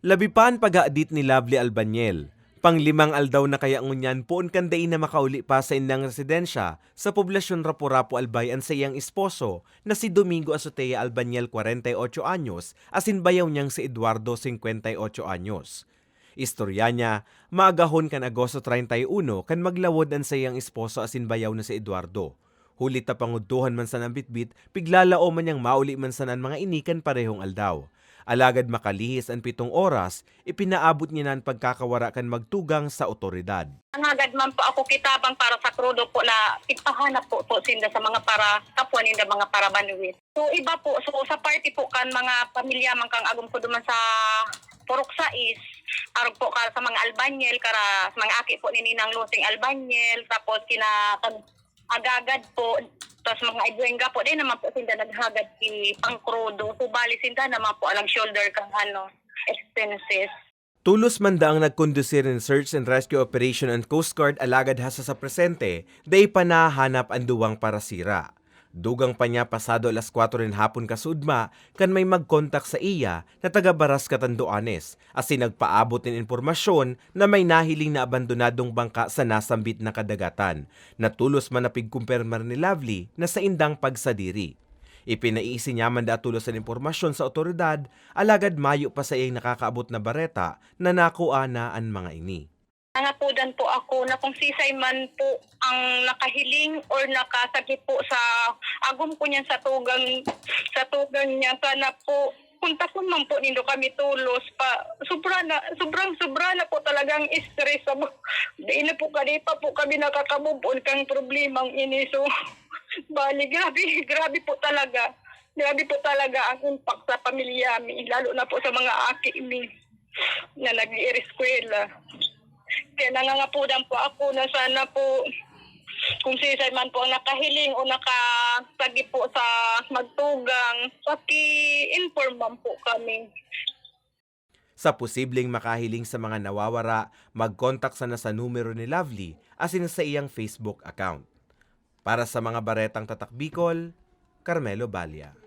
Labipan pag-aadit ni Lovely Albanyel. Panglimang aldaw na kaya ngunyan poon kanday na makauli pa sa indang residensya sa poblasyon Rapu-Rapu Albayan sa iyang esposo na si Domingo Azotea Albanyel 48 anyos asin bayaw niyang si Eduardo 58 anyos. Istorya niya, maagahon kan Agosto 31 kan maglawod ang sa iyang esposo asin bayaw na si Eduardo. Hulit ta panguduhan man sa bitbit, piglalao man niyang mauli man sanan mga inikan parehong aldaw. Alagad makalihis ang pitong oras, ipinaabot niya ang pagkakawara kan magtugang sa otoridad. Nangagad man po ako kitabang para sa krudo po na ipahanap po po sinda sa mga para kapwa ninda mga para banuwit. So iba po, so sa party po kan mga pamilya man kang agom ko duman sa Purok Sais, arog po ka sa mga Albanyel, kara sa mga aki po ni Ninang Lusing Albanyel, tapos kina agagad po, tapos mga Ibuenga po, din naman po sinda naghagad ki pangkrudo. So bali sinda naman po alang shoulder kang ano, expenses. Tulos man daang nagkondusir ng Search and Rescue Operation and Coast Guard alagad hasa sa presente, day pa nahanap ang duwang para sira. Dugang pa niya pasado alas 4 rin hapon kasudma kan may magkontak sa iya na taga Baras Katanduanes asin nagpaabot ng impormasyon na may nahiling na abandonadong bangka sa nasambit na kadagatan na tulos man napigkumpirmar ni Lovely na sa indang pagsadiri. Ipinaiisi niya man da tulos ang impormasyon sa otoridad, alagad mayo pa sa iyang nakakaabot na bareta na nakuha na ang mga ini. Nangapudan po ako na kung sisay man po ang nakahiling or nakasagip po sa agom ko niyan sa tugang sa tugang niya sana po punta ko man po nindo kami tulos pa. Sobra na sobrang sobra na po talagang stress. Sa di na po kadi pa po kami nakakamubon kang problemang ini. So bali grabe grabe po talaga. Grabe po talaga ang impact sa pamilya mi lalo na po sa mga aki mi na nag-eskwela kaya nangangapudan po ako na sana po kung sisay man po ang nakahiling o nakasagi po sa magtugang, paki-inform man po kami. Sa posibleng makahiling sa mga nawawara, mag-contact sana sa numero ni Lovely asin sa iyang Facebook account. Para sa mga baretang tatak Bicol, Carmelo Balia.